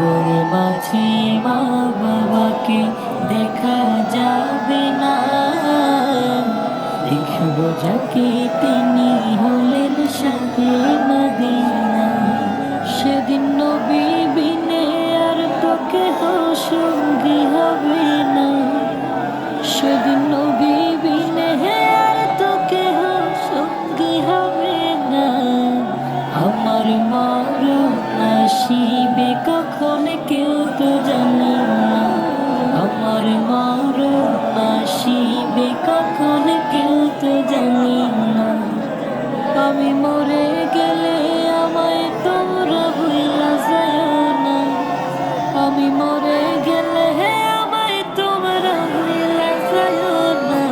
কবর মাঝে মা বাবাকে দেখা যাবে না। দেখব যাকে তিনি হলেন শাহে মদিনা। সেদিন নবী বিনে আর তোকে সঙ্গী হবে না। সেদিন নবী বিনে আর তোকে সঙ্গী হবে না। আমার মরণ আসিবে কখন কেউ তো জানে না। আমার মরণ আসিবে, কখন কেউ তো জানে না। আমি মরে গেলে আমায় তোমরা ভুলা যায় না। আমি মরে গেলে আমায় তোমরা ভুলা যায় না।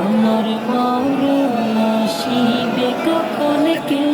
আমার মরণ আসিবে, কখন কেউ